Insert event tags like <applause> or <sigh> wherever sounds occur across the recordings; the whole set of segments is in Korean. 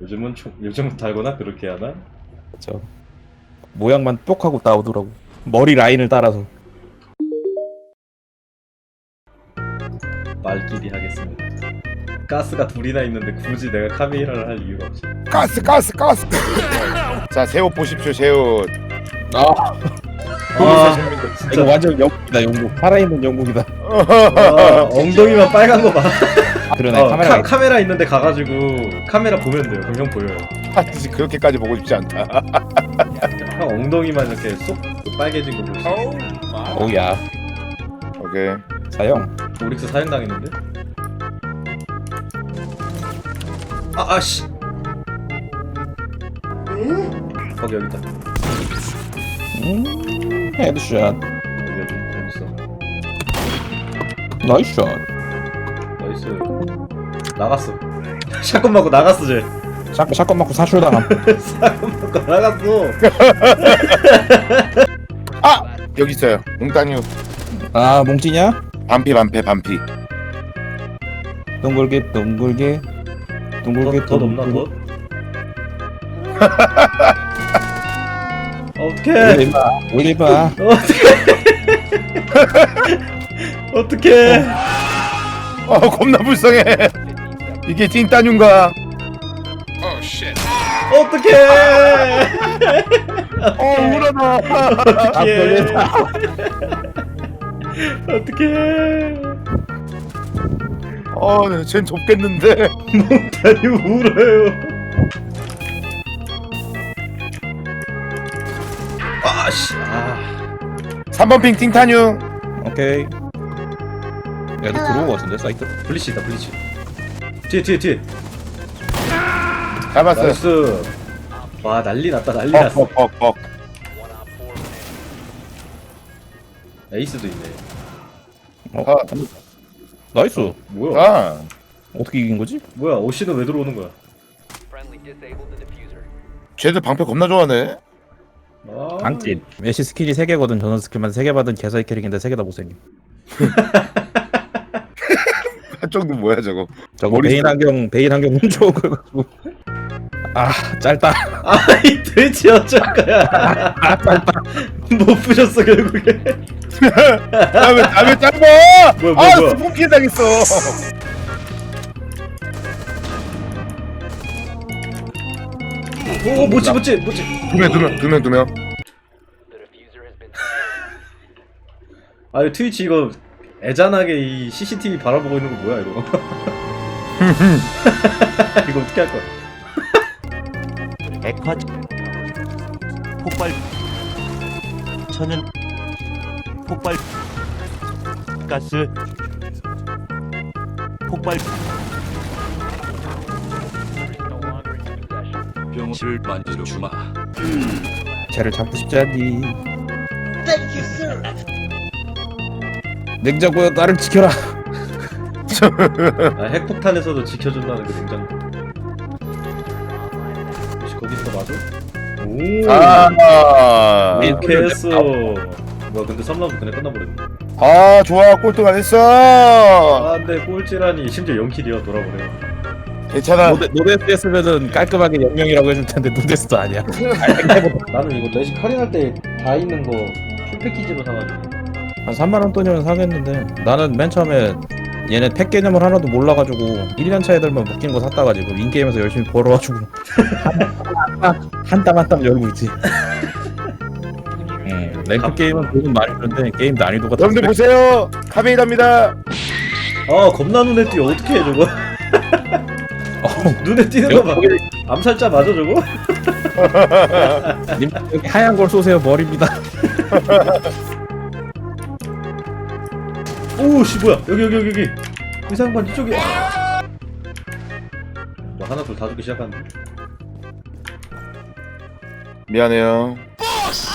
요즘은 총, 요즘 달거나 그렇게 하나? 그렇죠. 모양만 똑하고 나오더라고. 머리 라인을 따라서. 말끼리 하겠습니다. 가스가 둘이나 있는데 굳이 내가 카메라를 할 이유가 없어. 가스 가스 가스 <laughs> 자 새 옷 보십시오 새 옷 아, 아, 이거 진짜 완전 영국이다, 영국. 살아있는 영국이다. 아, 엉덩이만 빨간 거 봐. 그러네, 어, 카메라. 카, 카메라 있는데 가가지고 카메라 보면 돼요. 그럼 형 보여요. 하지 그렇게까지 보고 싶지 않다 형 엉덩이만 이렇게 쏙 빨개진 거 보시. 오야, 오케이 어, 사형. 오릭스 사형 당했는데? 아 아씨. 거기 여기 있다. 음, 헤드샷. 여기 여기 여기 있어. 나이스 샷. 나이스. 나갔어. 샷건 맞고 나갔어 쟤. 샷, 샷건 맞고 사출 당함. <laughs> 샷건 맞고 나갔어. <laughs> 아 여기 있어요 몽땅유 아, 몽찌냐? 반피 반패 반피 둥글게, 둥글게. 둥글게, 더, 더 없나 더? 어떡해 올리봐, <laughs> 올리봐. 어떡해 어 겁나 불쌍해. 이게 찐따뇽가. 어떡해. 어 우울하다. 아, 어떡해. 걸렸다. 어떡해. 어쟨 좁겠는데. 다리 울어요. 아씨. 아. 3번 핑 팅타뇽 오케이. 얘도 들어온 거 같은데, 사이트. 블리치 있다 블리치 뒤에 뒤에 뒤에 잡았어요 나이스 와 난리 났다 난리 났어 뻑뻑뻑뻑 에이스도 있네 어, 아. 나이스. 뭐야 아 어떻게 이긴 거지? 뭐야 오씨는 왜 들어오는 거야 Friendly disabled the diffuser. 쟤들 방패 겁나 좋아하네 아, 강진. 메시 스킬이 3개거든. 전원 스킬만 3개 받은 개사의 캐릭인데 3개 다 못생김. <laughs> 한쪽도 뭐야 저거 저거 머리 베인 스- 환경, 베인 환경 거 가지고. 아, 짧다. 아이 돼지 어쩔 거야 <laughs> 못 부셨어 결국에 나왜 나왜 짧아 뭐야, 뭐야, 아 뭐야. 스폰 피해 당했어 오 뭐지 뭐지 뭐지 두명두명두명두명 The diffuser has been secured. 아 이거 트위치 이거 애잔하게 이 CCTV 바라보고 있는 거 뭐야 이거? <laughs> 이거 어떻게 할 거야? 액화 폭발. 천연 폭발. 가스. 폭발. 병실 만들어 주마. 쟤를 잡고 싶지 않니? 냉장고야 나를 지켜라. 아 핵폭탄에서도 지켜준다는 그 냉장고. 혹시 거기서 맞아? 오. 아, 이렇게 했어 뭐야 근데 3라운드 그냥 끝나버렸네. 아 좋아. 꼴등 안 했어. 아 근데 꼴찌라니. 심지어 0킬이야 돌아보네 괜찮아. 노데, 노데스 했으면은 깔끔하게 영명이라고 해줄 텐데 노데스도 아니야. <laughs> 나는 이거 레식 할인할 때 다 있는 거 풀패키지로 사가지고 한 3만 원 돈이면 사겠는데 나는 맨 처음에 얘네 팩 개념을 하나도 몰라가지고 1년차 애들만 묶인 거 샀다 가지고 인게임에서 열심히 벌어가지고. <laughs> 한 땀 한 땀 열고 있지. 음, 랭크 게임은 돈은 많이 드는데 게임 난이도가 다 여러분들 보세요. 카메이답니다. 아 겁나 눈에 띄어. 어떻게 해 저거? <laughs> 어, 눈에 띄는 여기, 거봐. 암살자 맞아 저거? <laughs> 님, 여기 하얀 걸 쏘세요. 머리입니다 오씨 뭐야? 여기 여기 여기 여기. 이상반 이쪽에. 뭐 하나 둘다 죽기 시작하는데. 미안해요. 나이스.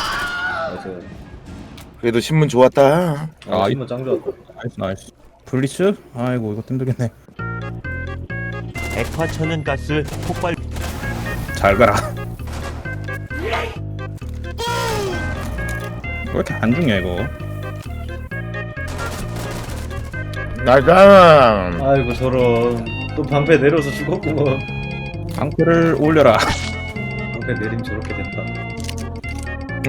그래도 신문 좋았다. 아 아, 신문 짱 좋았다. 나이스 나이스. 블리츠? 아이고 이거 힘들겠네. 액화 천연 가스 폭발. 잘 가라. 왜 이렇게 안 죽냐 이거 나이스 아이고 저런 또 방패 내려서 죽었구먼 방패를 올려라. 방패 내림 저렇게 된다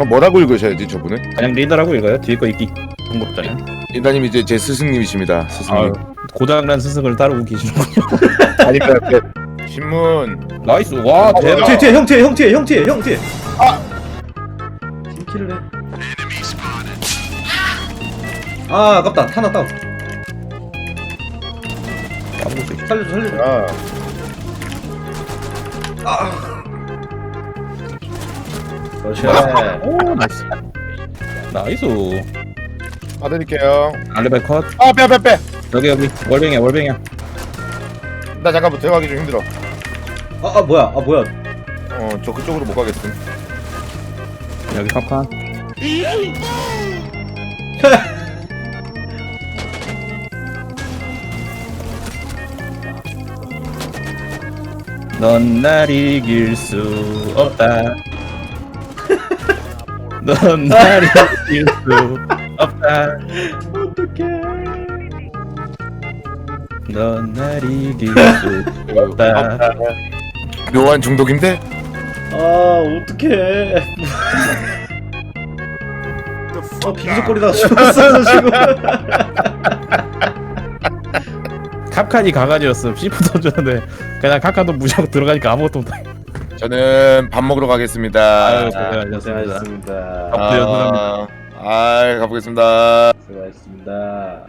어, 뭐라고 읽으셔야지 저분은? 그냥 리더라고 읽어요. 뒤에 거 읽기 번거롭잖아요. 인다님 이제 제 스승님이십니다. 아, 스승님. 고장난 스승을 따르고 계시는군요. <laughs> 아니까 그 신문. 나이스. 와 어, 대박. 뒤에 뒤에 형 뒤에 형 뒤에 형 뒤에 형 뒤에 아 팀킬을 해아 아깝다 타나 다운 살려줘 살려줘 아, 그렇지 오 나이스. 나이스. 받을게요. 알레벨 컷. 아, 빼, 빼, 빼. 여기 여기 월뱅이야 월뱅이야. 나 잠깐만 들어가기 좀 힘들어. 아, 아 뭐야 아 뭐야 어, 저 그쪽으로 못 가겠음. 여기 팝콘. <laughs> 넌 날 이길 수 없다. <laughs> 넌 날 이길 수 없다. 넌날 이길 수 없다. <laughs> 묘한 중독인데? 아 어떡해 어 비기적거리다가 죽었어 지금 <laughs> 캅칸이 강아지였어. 씨프 던졌는데 그냥 카카도 무시하고 들어가니까 아무것도 못해. 저는 밥 먹으러 가겠습니다. 아유, 고생하셨습니다. 고생하셨습니다 아, 감사합니다. 아, 아, 가보겠습니다. 수고하셨습니다